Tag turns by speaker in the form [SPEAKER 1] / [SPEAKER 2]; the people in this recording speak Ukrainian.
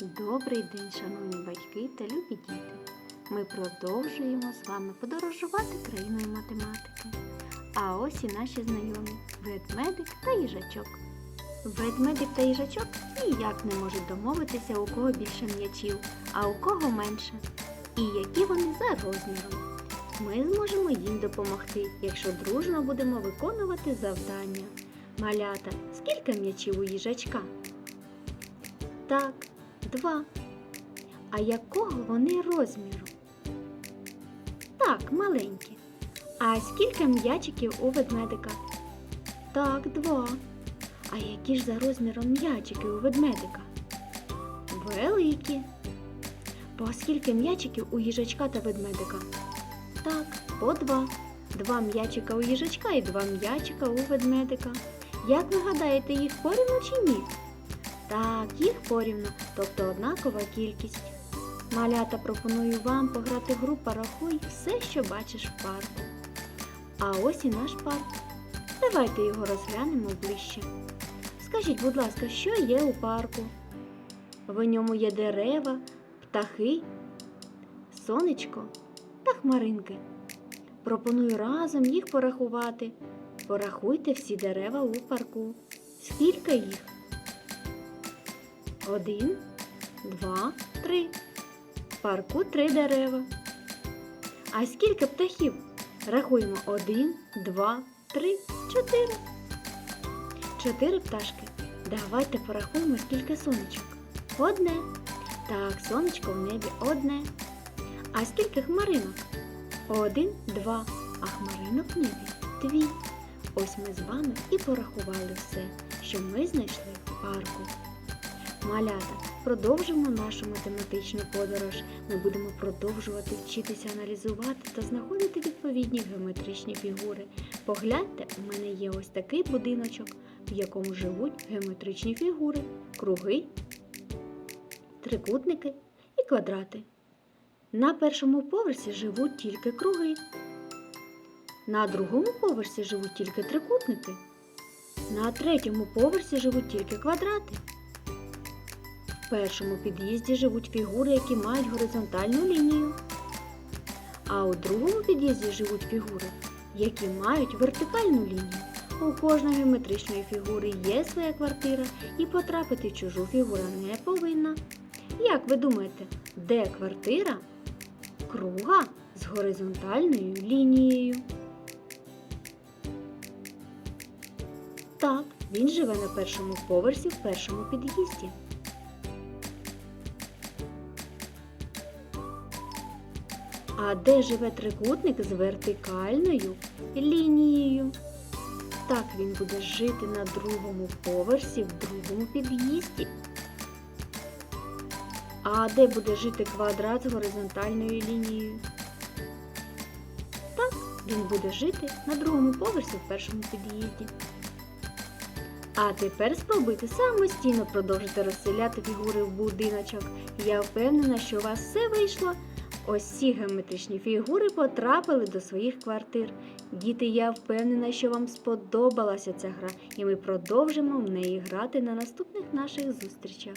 [SPEAKER 1] Добрий день, шановні батьки та любі діти. Ми продовжуємо з вами подорожувати країною математики. А ось і наші знайомі ведмедик та їжачок. Ведмедик та їжачок ніяк не можуть домовитися, у кого більше м'ячів, а у кого менше. І які вони за розміром. Ми зможемо їм допомогти, якщо дружно будемо виконувати завдання. Малята, скільки м'ячів у їжачка? Так, два. А якого вони розміру? Так, маленькі. А скільки м'ячиків у ведмедика? Так, два. А які ж за розміром м'ячики у ведмедика? Великі. По скільки м'ячиків у їжачка та ведмедика? Так, по два. Два м'ячика у їжачка і два м'ячика у ведмедика. Як ви гадаєте, їх порівну чи ні? Так, їх порівну, тобто однакова кількість. Малята пропоную вам пограти в гру «Порахуй все, що бачиш в парку. А ось і наш парк. Давайте його розглянемо ближче. Скажіть, будь ласка, що є у парку? В ньому є дерева, птахи, сонечко та хмаринки. Пропоную разом їх порахувати. Порахуйте всі дерева у парку. Скільки їх? Один, два, три. В парку три дерева. А скільки птахів? Рахуємо один, два, три, чотири. Чотири пташки. Давайте порахуємо, скільки сонечок. Одне. Так, сонечко в небі одне. А скільки хмаринок? Один, два. А хмаринок в небі дві. Ось ми з вами і порахували все, що ми знайшли в парку. Малята, продовжимо нашу математичну подорож. Ми будемо продовжувати вчитися аналізувати та знаходити відповідні геометричні фігури. Погляньте, у мене є ось такий будиночок, в якому живуть геометричні фігури, круги, трикутники і квадрати. На першому поверсі живуть тільки круги. На другому поверсі живуть тільки трикутники. На третьому поверсі живуть тільки квадрати. В першому під'їзді живуть фігури, які мають горизонтальну лінію. А у другому під'їзді живуть фігури, які мають вертикальну лінію. У кожної геометричної фігури є своя квартира, і потрапити в чужу фігура не повинна. Як ви думаєте, де квартира круга з горизонтальною лінією? Так, він живе на першому поверсі в першому під'їзді. А де живе трикутник з вертикальною лінією? Так він буде жити на другому поверсі в другому під'їзді. А де буде жити квадрат з горизонтальною лінією? Так, він буде жити на другому поверсі в першому під'їзді. А тепер спробуйте самостійно продовжити розселяти фігури в будиночок. Я впевнена, що у вас все вийшло. Ці геометричні фігури потрапили до своїх квартир. Діти, я впевнена, що вам сподобалася ця гра, і ми продовжимо в неї грати на наступних наших зустрічах.